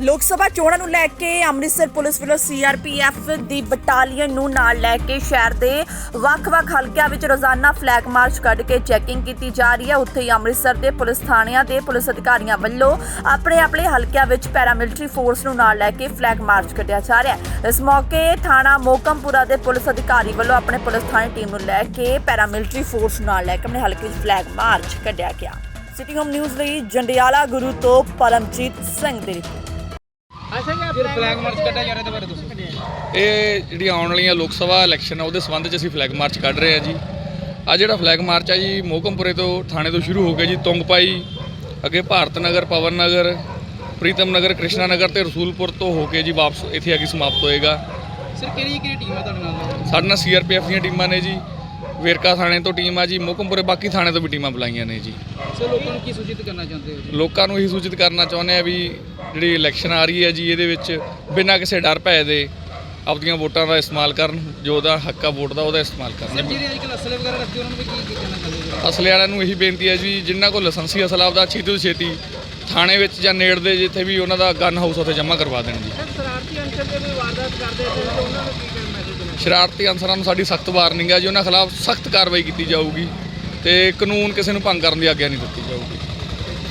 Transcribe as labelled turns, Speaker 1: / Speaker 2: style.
Speaker 1: ਲੋਕ ਸਭਾ ਚੋਣਾਂ ਨੂੰ ਲੈ ਕੇ ਅੰਮ੍ਰਿਤਸਰ ਪੁਲਿਸ ਵੱਲੋਂ ਸੀਆਰਪੀਐਫ ਦੀ ਬਟਾਲੀਅਨ ਨੂੰ ਨਾਲ ਲੈ ਕੇ ਸ਼ਹਿਰ ਦੇ ਵੱਖ-ਵੱਖ ਹਲਕਿਆਂ ਵਿੱਚ ਰੋਜ਼ਾਨਾ ਫਲੈਗ ਮਾਰਚ ਕੱਢ ਕੇ ਚੈਕਿੰਗ ਕੀਤੀ ਜਾ ਰਹੀ ਹੈ। ਉੱਥੇ ਹੀ ਅੰਮ੍ਰਿਤਸਰ ਦੇ ਪੁਲਿਸ ਥਾਣਿਆਂ ਦੇ ਪੁਲਿਸ ਅਧਿਕਾਰੀਆਂ ਵੱਲੋਂ ਆਪਣੇ ਆਪਣੇ ਹਲਕਿਆਂ ਵਿੱਚ ਪੈਰਾਮਿਲਟਰੀ ਫੋਰਸ ਨੂੰ ਨਾਲ ਲੈ ਕੇ ਫਲੈਗ ਮਾਰਚ ਕੱਢਿਆ ਜਾ ਰਿਹਾ ਹੈ। ਇਸ ਮੌਕੇ ਥਾਣਾ ਮੋਕਮਪੁਰਾ ਦੇ ਪੁਲਿਸ ਅਧਿਕਾਰੀ ਵੱਲੋਂ ਆਪਣੇ ਪੁਲਿਸ ਥਾਣੇ ਟੀਮ ਨੂੰ ਲੈ ਕੇ ਪੈਰਾਮਿਲਟਰੀ ਫੋਰਸ ਨੂੰ ਨਾਲ ਲੈ ਕੇ ਆਪਣੇ ਹਲਕੇ ਵਿੱਚ ਫਲੈਗ ਮਾਰਚ ਕੱਢਿਆ ਗਿਆ। ਸਿਟੀ ਹੋਮ ਨਿਊਜ਼ ਲਈ ਜੰਡਿਆਲਾ ਗੁਰੂ ਤੋਂ ਪਰਮਜੀਤ ਸਿੰਘ ਦੀ ਰਿਪੋਰਟ।
Speaker 2: ਫਲੈਗ ਮਾਰਚ ਕੱਢਿਆ ਜਾ ਰਿਹਾ ਇਹਦੇ ਬਾਰੇ ਦੱਸੋ
Speaker 3: ਇਹ ਜਿਹੜੀ ਆਉਣ ਵਾਲੀਆਂ ਲੋਕ ਸਭਾ ਇਲੈਕਸ਼ਨ ਆ ਉਹਦੇ ਸੰਬੰਧ 'ਚ ਅਸੀਂ ਫਲੈਗ ਮਾਰਚ ਕੱਢ ਰਹੇ ਹਾਂ ਜੀ। ਆ ਜਿਹੜਾ ਫਲੈਗ ਮਾਰਚ ਆ ਜੀ ਮੋਹਕਮਪੁਰੇ ਤੋਂ ਥਾਣੇ ਤੋਂ ਸ਼ੁਰੂ ਹੋ ਕੇ ਜੀ ਤੁੰਗਪਾਈ ਅੱਗੇ ਭਾਰਤ ਨਗਰ ਪਵਨ ਨਗਰ ਪ੍ਰੀਤਮ ਨਗਰ ਕ੍ਰਿਸ਼ਨਾ ਨਗਰ ਤੇ ਰਸੂਲਪੁਰ ਤੋਂ ਹੋ ਕੇ ਜੀ ਵਾਪਸ ਇੱਥੇ ਆ ਕੇ ਸਮਾਪਤ ਹੋਏਗਾ।
Speaker 2: ਸਰ ਕਿਹੜੀ ਕਿਹੜੀ ਟੀਮ ਹੈ ਤੁਹਾਡੇ ਨਾਲ?
Speaker 3: ਸਾਡੇ ਨਾਲ ਸੀਆਰਪੀਐਫ ਦੀਆਂ ਟੀਮਾਂ ਨੇ ਜੀ। ਵੇਰਕਾ ਥਾਣੇ ਤੋਂ ਟੀਮ ਆ ਜੀ ਮੋਹਕਮਪੁਰੇ ਬਾਕੀ ਥਾਣੇ ਤੋਂ ਵੀ ਟੀਮਾਂ ਬੁਲਾਈਆਂ ਨੇ ਜੀ।
Speaker 2: ਸਰ ਲੋਕਾਂ ਨੂੰ ਕੀ ਸੂਚਿਤ ਕਰਨਾ ਚਾਹੁੰਦੇ ਹੋ ਜੀ?
Speaker 3: ਲੋਕਾਂ ਨੂੰ ਇਹੀ ਸੂਚਿਤ ਕਰਨਾ ਚਾਹੁੰਦੇ ਆ ਵੀ ਜਿਹੜੀ ਇਲੈਕਸ਼ਨ ਆ ਰਹੀ ਹੈ ਜੀ ਇਹਦੇ ਵਿੱਚ ਬਿਨਾਂ ਕਿਸੇ ਡਰ ਭੈ ਦੇ ਆਪਣੀਆਂ ਵੋਟਾਂ ਦਾ ਇਸਤੇਮਾਲ ਕਰਨ ਜੋ ਉਹਦਾ ਹੱਕ ਵੋਟ ਦਾ ਉਹਦਾ ਇਸਤੇਮਾਲ
Speaker 2: ਸਰ
Speaker 3: ਕਰਨ
Speaker 2: ਜਿਹੜੇ ਅੱਜ ਕੱਲ੍ਹ ਅਸਲੇ ਵਗੈਰਾ ਰੱਖਦੇ ਉਹਨਾਂ ਨੂੰ ਵੀ ਕੀ ਕੀ ਕਹਿਣਾ ਚਾਹੁੰਦੇ ਹੋ
Speaker 3: ਅਸਲੇ ਵਾਲਿਆਂ ਨੂੰ ਇਹੀ ਬੇਨਤੀ ਹੈ ਜੀ ਜਿਨ੍ਹਾਂ ਕੋਲ ਲਾਇਸੈਂਸੀ ਅਸਲਾ ਆਪਦਾ ਛੇਤੀ ਤੋਂ ਛੇਤੀ ਥਾਣੇ ਵਿੱਚ ਜਾਂ ਨੇੜ ਦੇ ਜਿੱਥੇ ਵੀ ਉਹਨਾਂ ਦਾ ਗਨ ਹਾਊਸ ਉੱਥੇ ਜਮ੍ਹਾਂ ਕਰਵਾ ਦੇਣ ਜੀ।
Speaker 2: ਸਰ ਸ਼ਰਾਰਤੀ ਅੰਸਰ ਦੇ ਕੋਈ ਵਾਰਦਾਤ ਕਰਦੇ ਤੇ ਉਹਨਾਂ ਨੂੰ ਕੀ ਕਹਿਣਾ ਮੈਸੇਜ ਦੇਣਾ
Speaker 3: ਸ਼ਰਾਰਤੀ ਅਨਸਰਾਂ ਨੂੰ ਸਾਡੀ ਸਖਤ ਵਾਰਨਿੰਗ ਹੈ ਜੀ, ਉਹਨਾਂ ਖਿਲਾਫ ਸਖਤ ਕਾਰਵਾਈ ਕੀਤੀ ਜਾਊਗੀ ਤੇ ਕਾਨੂੰਨ ਕਿਸੇ ਨੂੰ ਭੰਗ ਕਰਨ ਦੀ ਆਗਿਆ ਨਹੀਂ ਦਿੱਤੀ ਜਾਊਗੀ।